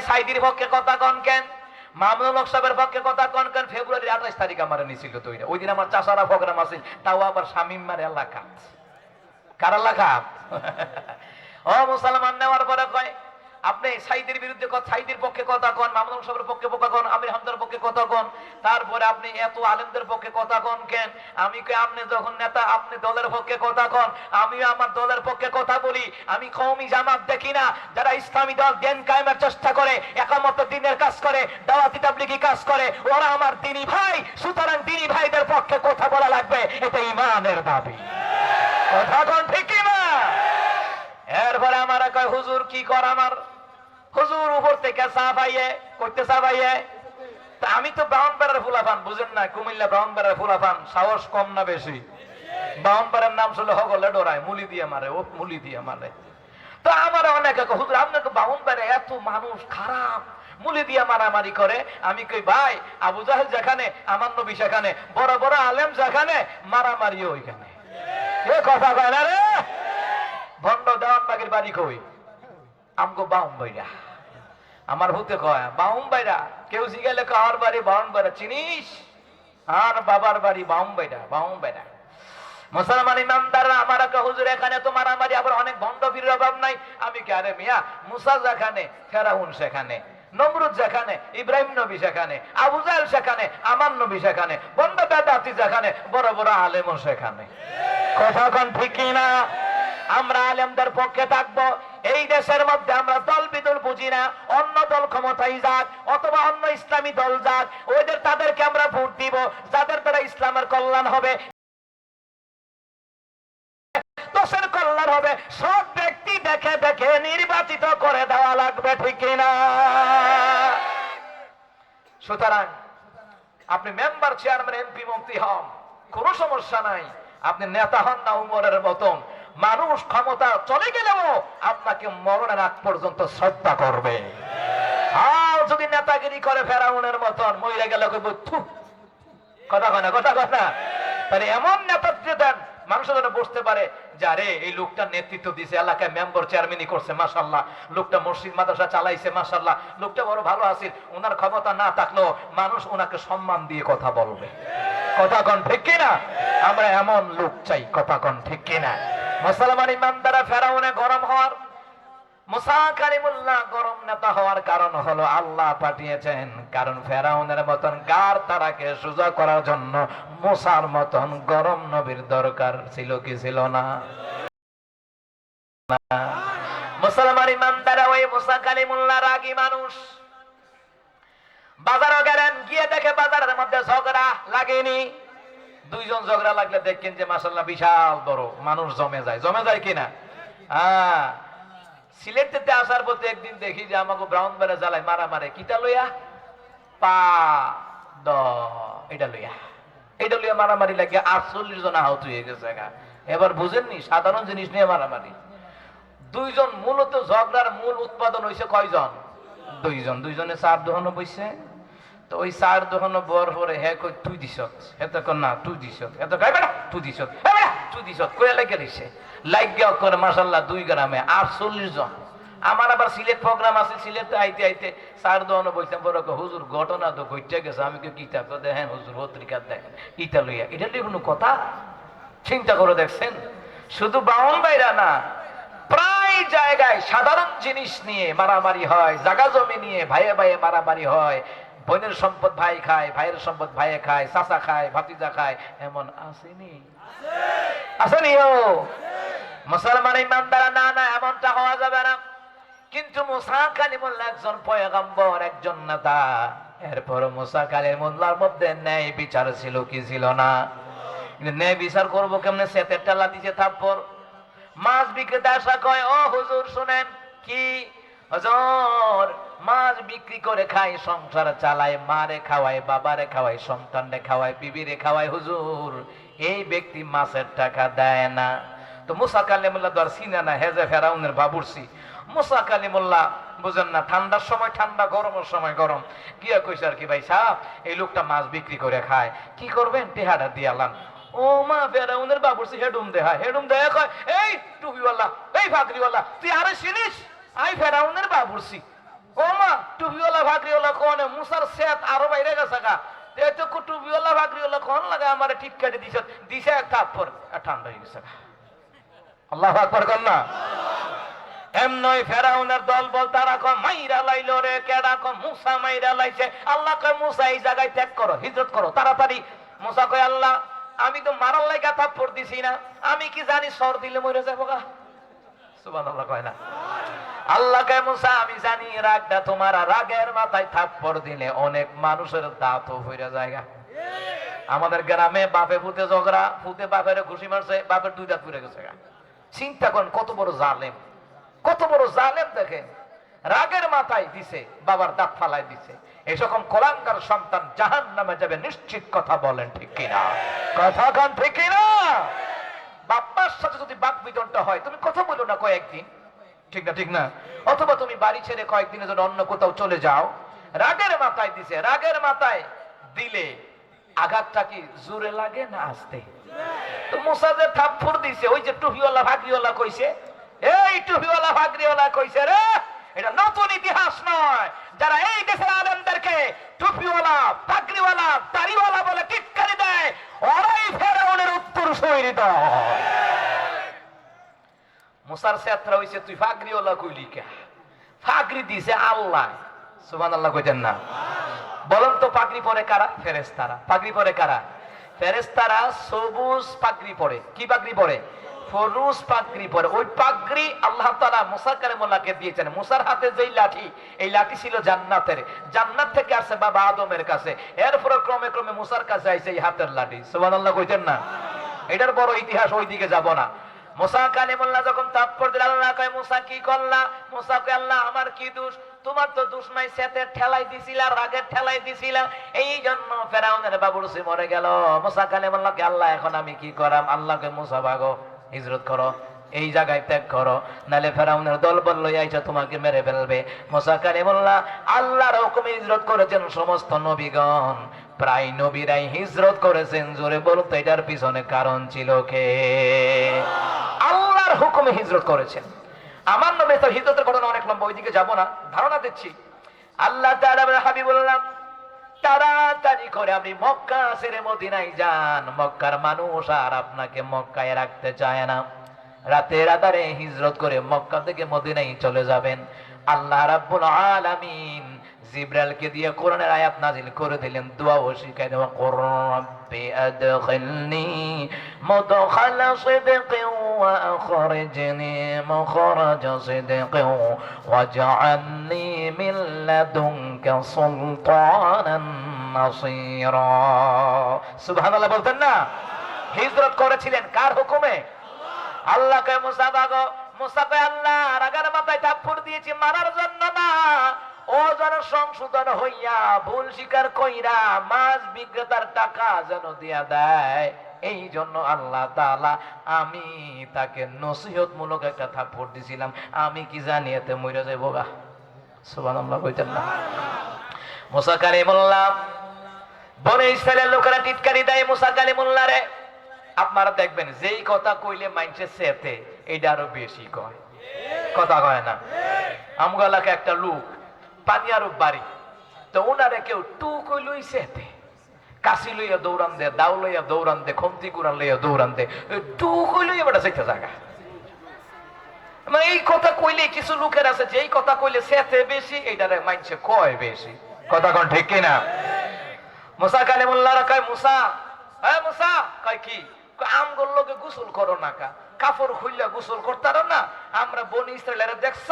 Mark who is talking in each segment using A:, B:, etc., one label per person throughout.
A: সাইদির পক্ষে কথা কন কেন? মামুনুল সাহেবের পক্ষে কথা কন কেন? ফেব্রুয়ারি আঠাশ তারিখ আমার নিছিল তো ওই দিন আমার চাষারা প্রোগ্রাম আছে তাও আবার শামিমার এলাকা কার এলাকা ও মুসলমান নেওয়ার পরে কয় আপনি সাইদের বিরুদ্ধে সাইদের পক্ষে কথা কন মামুনুল সাহেবের পক্ষে কথা কন, আমির হামদার পক্ষে কথা কন, তারপরে আপনি এত আলেমদের পক্ষে কথা কন কেন? আমি কই আপনি যখন নেতা, আপনি দলের পক্ষে কথা কন? আমিও আমার দলের পক্ষে কথা বলি। আমি কওমি জামাত দেখি না, যারা ইসলামী দল দেন কায়েমের চেষ্টা করে, একামত দিনের কাজ করে, দাওয়াতি তাবলিগি কাজ করে, ওরা আমার দিনী ভাই, সুতরাং দিনী ভাইদের পক্ষে কথা বলা লাগবে, এটা ইমানের দাবি। কথা কোন ঠিক কি না এরপরে আমার কয়, হুজুর কি কর আমার? থেকে চা পাইয়ে করতে চা পাইয়ে তা আমি তো ব্রাউন বেড়ার ফুলাফান বুঝেন না, কুমিল্লা ব্রাউন বেড়ার ফুলাফান সাহস কম না বেশি। ব্রাউন বেড়ার নাম শুনলে হগলে ডরায় মুলি দিয়ে মারে, ও মুলি দিয়ে মারে। তো আমার অনেকে হুজুর আপনাকে বাউন বেড়ে এত মানুষ খারাপ, মুলি দিয়ে মারামারি করে? আমি কই, ভাই, আবু জাহেল যেখানে, আমার নবী সেখানে, বড় বড় আলেম যেখানে, মারামারিও ওইখানে। এ কথা কয় না রে? ভণ্ড দেওয়ান বাগের বাড়ি কই? আমগো বাউম বাইরা আমার হতে কয়, বাউম বাইরা, কেউ জিগালে কার বাড়ি বাউন বাইরা, চিনিস? আর বাবার বাড়ি বাউম বাইরা বাউম বাইরা। মুসলমান ইমামদাররা আমার হুজুর, এখানে তো মারামারি, আবার অনেক ভণ্ড বীরের অভাব নাই। আমি কে আরে মিয়া, মুসা যেখানে, ফেরাউন সেখানে, নমরুদ যেখানে, ইব্রাহিম নবী সেখানে, আবু জাহেল সেখানে আমার নবী সেখানে বন্ড বেদাতি যেখানে, বড় বড় আলেমও সেখানে। কথা কোন ঠিক না আমরা আলেমদের পক্ষে থাকব এই দেশের মধ্যে আমরা দল বিদল বুঝি না, অন্য দল ক্ষমতায় যাক, অথবা অন্য ইসলামী দল যাক, ওদের তাদেরকে আমরা ভোট দিব, যাদের দ্বারা ইসলামের কল্যাণ হবে। হবে, সব ব্যক্তি দেখে দেখে নির্বাচিত করে দেওয়া লাগবে, ঠিক কিনা সুতরাং আপনি মেম্বার, চেয়ারম্যান, এমপি, মন্ত্রী হন, কোনো সমস্যা নাই। আপনি নেতা হন না, উমরের মতন। মানুষ ক্ষমতা চলে গেলেও আপনাকে মরণের আগ পর্যন্ত শ্রদ্ধা করবে। আর যদি নেতাগিরি করে ফেরাউনের মতন মহিলা গেলে কইব, "থু, কথা কয় না কথা না। তাহলে এমন নেতৃত্ব দেন মানুষ যেন বুঝতে পারে যে আরে এই লোকটা নেতৃত্ব দিছে এলাকায় মেম্বার চেয়ারম্যানই করছে মাসাল্লাহ লোকটা মসজিদ মাদ্রাসা চালাইছে মাসাল্লাহ লোকটা বড় ভালো আছে ওনার ক্ষমতা না থাকলেও মানুষ ওনাকে সম্মান দিয়ে কথা বলবে। কথা কন ঠিক কিনা? আমরা এমন লোক চাই কথা কন ঠিক কিনা? মুসলমান ইমানদারা ফেরাউনে গরম হওয়ার, মুসা গরম নেতা হওয়ার কারণ হলো আল্লাহ পাঠিয়েছেন। কারণ ফেরাউনের জন্য মতন গরম দরকার ছিল কি ছিল না। ওই রাগী মানুষ। বাজারও গেলেন, গিয়ে দেখে বাজারের মধ্যে ঝগড়া লাগেনি। দুইজন ঝগড়া লাগলে দেখেন যে মাসাল্লাহ বিশাল বড়, মানুষ জমে যায়। জমে যায় কিনা? হ্যাঁ। সিলেটেতে আসার পথে একদিন দেখি যে আমাকে ব্রাউন বেড়া জ্বালায়, মারা মারে। কিটা লইয়া? পা দ, এটা লইয়া। এটা লইয়া মারামারি লাগে, আটচল্লিশ জন আহত হয়ে গেছে। এবার বুঝেননি, সাধারণ জিনিস নিয়ে মারামারি। দুইজন, মূলত ঝগড়ার মূল উৎপাদন হয়েছে কয়জন? দুইজন। দুইজনে চার দোকানো বইছে। তো ওই চার দোকানো বর পরে হে কই, তুই দিছত হে তো কর, না, তুই দিছত এত গাই বেটা, তুই বেটা, তুই দিছত কয়ে লাগে দিছে। লাগিয়া করে মাসাল্লাহ দুই গ্রামে আটচল্লিশ জন। আমার আবার সিলেট প্রোগ্রাম আছে, সিলেটে আইতে আইতে চার দোকানো বইতাম বড় হুজুর, ঘটনা তো ঘটতে গেছে। আমি কি কিতাব তো দেখেন, হুজুর, পত্রিকা দেখেন ইটা লইয়া। এটা নিয়ে কোনো কথা চিন্তা করে দেখছেন? শুধু বাউন বাইরা না, প্রায় জায়গায় সাধারণ জিনিস নিয়ে মারামারি হয়, জাগা জমি নিয়ে ভাইয়ে ভাইয়ে মারামারি হয়। বোনের সম্পদ ভাই খায়, ভাইয়ের সম্পদ ভাইয়ে খায়, চাচা খায়, ভাতিজা খায়, এমন আসেনি। আসেনি ও। মুসলমান ইমানদারা না না, এমনটা হওয়া যাবে না। কিন্তু মুসা কালিমুল্লাহ একজন পয়গম্বর, একজন নেতা। এরপর মুসা কালিমুল্লাহর মধ্যে ন্যায় বিচার ছিল কি ছিল না? ন্যায় বিচার করব কেমনে? সেতের টালা দিছে থাপ্পর মাছ বিক্রেতা আসা কয়, ও হুজুর, শুনেন, কি? হজর মাছ বিক্রি করে খাই সংসার চালায়, মারে খাওয়ায়, বাবারে খাওয়ায়, সন্তানরে খাওয়ায়, বিবিরে খাওয়ায়, হুজুর, এই ব্যক্তি মাছের টাকা দেয় না। তো মুসা কালিমুল্লাহ আর সিনা না হেজে ফেরাউনের বাবুরসি মুসা কালিমুল্লাহ বুঝেন না, ঠান্ডার সময় ঠান্ডা, গরমের সময় গরম। গিয়া কইছে আর কি, ভাই সাহ এই লোকটা মাছ বিক্রি করে খায়। কি করবেন? টেহাটা দিয়ালান ও মা, ফেরাউনের বাবুরসি হেডুম দেহা হেডুম দেহা কয়, এই টুপিওয়ালা, এই ফাকরিওয়ালা তুই আরে চিনিস? আই ফেরাউনের বাবুরসি টুপিওয়ালা ভাগরিওয়ালা কোনে? মুসার সেত আরও বাইরে গেছে গা। এই তো টুপিওয়ালা ভাগরিওয়ালা কোন লাগে? আমার ঠিক কেটে দিছ। দিছে এক থাপ্পর ঠান্ডা হয়ে গেছে। আল্লাহ আকবার কর না। এমনই ফেরাউনের দল বল, তারা কয়, মাইরা লাইলো রে, কেডা কয়, মুসা মাইরা লাইছে। আল্লাহ কয়, মুসা এই জায়গায় ত্যাগ করো, হিজরত করো, তাড়াতাড়ি। মুসা কয়, আল্লাহ, আমি তো মারার লাইগা থাপ্পড় দিছি না। আমি কি জানি সর দিলে মরে যাব গা? সুবহানাল্লাহ কয় না। আল্লাহ কে মুসা, আমি জানি রাগটা তোমার রাগের মাথায় থাপ্পড় দিলে অনেক মানুষের দাঁত ফিরে জায়গা আমাদের গ্রামে বাপে ফুতে ঝগড়া ফুতে বাপের ঘুষি মারছে, বাপের দুই দাঁত ফিরে গেছে চিন্তা করেন, কত বড় জালেম, কত বড় জালেম দেখেন, রাগের মাথায় দিছে, বাবার দাঁত ফালাই দিছে। এরকম কোরআনকার সন্তান জাহান নামে যাবে, নিশ্চিত কথা বলেন, ঠিক কিনা? কথা কান ঠিক কিনা? বাপ্পার সাথে যদি বাক বিতনটা হয়, তুমি কথা বলো না কয়েকদিন। ঠিক না ঠিক না? অথবা তুমি বাড়ি ছেড়ে কয়েকদিনের জন্য অন্য কোথাও চলে যাও। রাগের মাথায় দিছে, রাগের মাথায় দিলে আঘাতটা কি জোরে লাগে না আসতে? টুপিওয়ালা ভাগরিওয়ালা এই টুপিওয়ালা ভাগরিওয়ালা রে, এটা নতুন ইতিহাস নয়। যারা এই টুপিওয়ালা বলে দেয় উত্তর সৈরিত মুসার সেত্রা হইছে, তুই ফাগরিওয়ালা কইলি কে? ফাগরি দিছে আল্লাহ। সুবহান আল্লাহ কইতেন না। বলেন তো পাগড়ি পরে কারা? ফেরেস্তারা পাগড়ি পরে কারা? ফেরেস্তারা সবুজ পাগড়ি পরে। কি পাগড়ি পরে? ফরুজ পাগড়ি পরে। ওই পাগড়ি আল্লাহ তাআলা মুসা কালিমুল্লাহকে দিয়েছেন। মুসার হাতে যেই লাঠি, এই লাঠি ছিল জান্নাতের। জান্নাত থেকে আসছে বাবা আদমের কাছে। এরপরে ক্রমে ক্রমে মুসার কাছে আইছে এই হাতের লাঠি। সুবহানাল্লাহ কইতেন না? এটার বড় ইতিহাস ওই দিকে যাব না। মুসা যখন আল্লাহ কয়, মুসা, কি করলা? মুসা কয়, আল্লাহ, আমার কি দোষ? তোমার তো দোষ নাই সেতে ঠেলাই দিছিলা, রাগের ঠেলাই দিছিলা। এই জন্য ফেরাউনের বাবুর সে মরে গেল। মুসা আল্লাহ, এখন আমি কি করাম? আল্লাহকে মুসা, ভাগো, হিজরত করো, এই জায়গায় ত্যাগ করো নালে ফেরাউনের দল বল লই আইসা তোমাকে মেরে ফেলবে। মুসা কালিমুল্লাহ আল্লাহর হুকুমে হিজরত করেছেন সমস্ত নবীগণ। প্রায় নবীরাই হিজরত করেছেন, জোরে বলতো এটার পিছনে কারণ ছিল কে? আল্লাহর হুকুমে হিজরত করেছেন। আমার নবী তো হিজরতের ঘটনা অনেক লম্বা ওইদিকে যাব না ধারণা দিচ্ছি। আল্লাহ তাআলা বলে, হাবিবুল্লাহ তাড়াতাড়ি করে আপনি মক্কা ছেড়ে মদিনায় যান। মক্কার মানুষ আর আপনাকে মক্কায় রাখতে চায় না। রাতে রাতারে হিজরত করে মক্কা থেকে মদিনায় চলে যাবেন। আল্লাহ রাব্বুল আলামিন জিব্রাইলকে দিয়ে কোরআনের আয়াত নাজিল করে দিলেন, দোয়া ও শিখাই দেওয়া কোরআন রব্বি আদখিলনি মুদখালা সিদকিন ওয়া আখরিজনি মুখরাজা সিদকিন ওয়াজআলনি মিন লাদুনকা সুলতানান নাসীরা। সুবহানাল্লাহ বলতেন না? হিজরত করেছিলেন কার হুকুমে? আল্লাহ কয়, মুসা, বাগো, মুসা কয়, আল্লাহ, রাগার মাথায় থাপ্পড় দিয়েছি, মারার জন্য না। ও যেন সংশোধন হইয়া ভুল স্বীকার কইরা মাছ বিক্রেতার টাকা যেন দিয়া দেয়, এই জন্য আল্লাহ তালা আমি তাকে নসিহত মূলক একটা থাপ্পড় দিছিলাম। আমি কি জানি এতে মরে যাইব গা। সুবহানাল্লাহ, কইতেন না। মুসা কালিমুল্লাহ বনে ইসরায়েলের লোকেরা টিটকারি দেয় মুসা কালিমুল্লাহ রে। আপনারা দেখবেন, যেই কথা কইলে মাইনছে সেতে, এইটা আরও বেশি কয়। কথা কয় না। আমগালাকে একটা লোক পানি আরও বাড়ি তো ওনারে কেউ টু কইলই সেতে কাশি লইয়া দৌড়ান দে দাও লইয়া দৌড়ান দে খন্তি কুরান লইয়া দৌড়ান দে এই টু কইলই এবার সেটা জায়গা মানে এই কথা কইলে কিছু লোকের আছে যে এই কথা কইলে সেতে বেশি, এইটারে মাইনছে কয় বেশি। কথা কোন ঠিক কিনা মুসা কালে কালিমুল্লাহ কয়, মুসা হ্যাঁ মুসা, কয় কি? আমগোর লোকে গোসল করো না কা। কাপড় খুললে গোসল করতারো না। আমরা বনি ইসরায়েলের দেখছ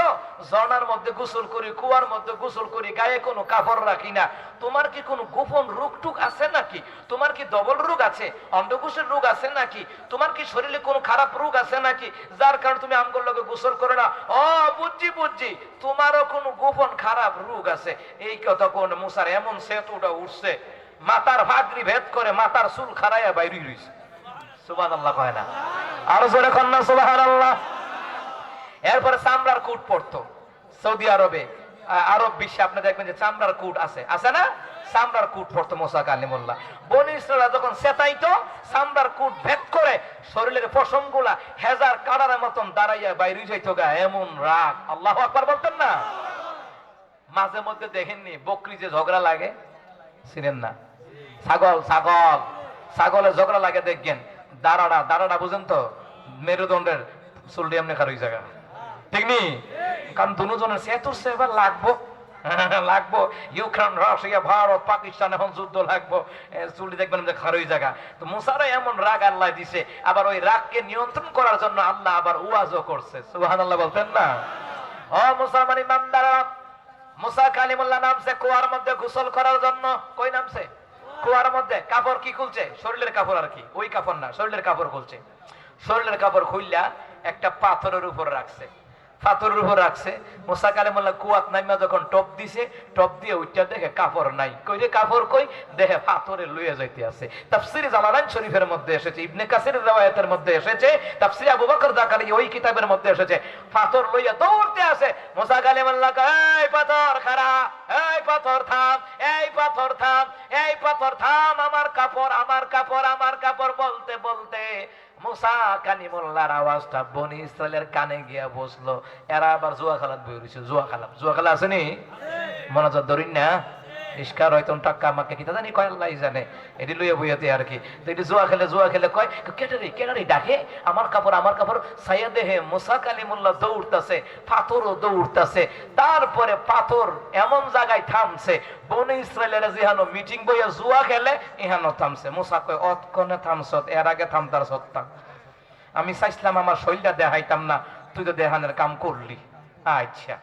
A: ঝর্ণার মধ্যে গোসল করি, কুয়ার মধ্যে গোসল করি, গায়ে কোনো কাপড় রাখি না। তোমার কি কোনো গোপন রোগ টুক আছে নাকি? তোমার কি ডবল রোগ আছে অন্ডকোষের রোগ আছে নাকি? তোমার কি শরীরে কোনো খারাপ রোগ আছে নাকি? যার কারণে তুমি আমগোর লোকে গোসল করো না। ও, বুঝছি বুঝছি। তোমারও কোনো গোপন খারাপ রোগ আছে। এই কথা কোন মুসার এমন সেতুটা উঠছে। মাতার ভাগরি ভেদ করে মাতার চুল খারাইয়া বাইরে রইছে। সুবান আল্লাহ কয় না। আরও চামড়ার কুট পড়তো, সৌদি আরবে। আরব বিশ্বে আপনি দেখবেন যে চামড়ার কুট আছে। আছে না? চামড়ার কুট পড়তো মোসা কালিমুল্লাহ। বনি ইসরায়েলরা যখন সেতাইতো, চামড়ার কুট ভেদ করে শরীরের হেজার কাড়ার মতন দাঁড়াইয়া বাইরে যাইতো গা, এমন রাগ। আল্লাহ আকবার বলতেন না? মাঝে মধ্যে দেখেননি, বকরি যে ঝগড়া লাগে? চিনেন না? ছাগল ছাগল। ছাগলের ঝগড়া লাগে, দেখবেন। দাঁড়াটা দাঁড়াটা বুঝেন তো? মেরুদণ্ডের চুলটি এমনি খার ওই জায়গা ঠিক নি? কারণ দুজনের সেতুর সেবার লাগবো। লাগবো। ইউক্রেন, রাশিয়া, ভারত, পাকিস্তান এখন যুদ্ধ লাগবো। চুলটি দেখবেন যে খারই জায়গা তো মুসারা এমন রাগ আল্লাহ দিছে, আবার ওই রাগকে নিয়ন্ত্রণ করার জন্য আল্লাহ আবার উয়াজও করছে। সুহান আল্লাহ বলতেন না? ও মুসলমান ইমানদারা মুসা কালিমুল্লাহ নামছে কুয়ার মধ্যে গোসল করার জন্য। কই নামছে? কুয়ার মধ্যে কাপড় কি খুলছে? শরীরের কাপড় আর কি। ওই কাপড় না, শরীরের কাপড় খুলছে। শরীরের কাপড় খুললা একটা পাথরের উপর রাখছে। পাথরের উপর রাখছে। মুসা কালিমুল্লাহ কুয়াত নাইমা যখন টপ দিছে টপ দিয়ে উঠটা দেখে কাপড় নাই। কই রে কাপড় কই? দেখে পাথরে লইয়া যাইতে আছে। তাফসিরে জালালাইন শরীফের মধ্যে এসেছে ইবনে কাসিরের রাওয়ায়াতের মধ্যে এসেছে তাফসিরে আবু বকর জাকারি ওই কিতাবের মধ্যে এসেছে। পাথর লইয়া দৌড়তে আছে মুসা কালিমুল্লাহ কয়, এই পাথর খাড়া এই পাথর থাম এই পাথর থাম এই পাথর থাম আমার কাপড় আমার কাপড় আমার কাপড় বলতে বলতে মুসা কানিমুল্লাহর আওয়াজটা বনি ইসরায়েলের কানে গিয়া বসল। এরা আবার জুয়া খেলাত বই জুয়া খেলা জুয়া খেলা আসেনি মনোযোগ ধরিন না। ইস্কার হয়তো টাক্কা আমাকে কি জানি কয় আল্লাহ জানে। এটি লইয়া বইয়াতে আর কি। এটি জুয়া খেলে জুয়া খেলে কয় কেটারি কেটারি ডাকে? আমার কাপড় আমার কাপড় সাইয়া দেহে মুসা কালিমুল্লাহ দৌড়তাছে, পাথরও দৌড়তাছে। তারপরে পাথর এমন জায়গায় থামছে, বনে ইসরায়েলের যেহানো মিটিং বইয়া জুয়া খেলে ইহানো থামছে। মুসা কয় অতক্ষণে থামছত এর আগে থামতার সত্তা। আমি চাইছিলাম আমার শরীরটা দেখাইতাম না, তুই তো দেহানের কাম করলি। আচ্ছা।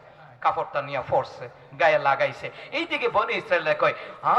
A: কাপড়টা নিয়ে ফরছে গায়ে লাগাইছে। এইদিকে বনে ইসরায়েল কয় আ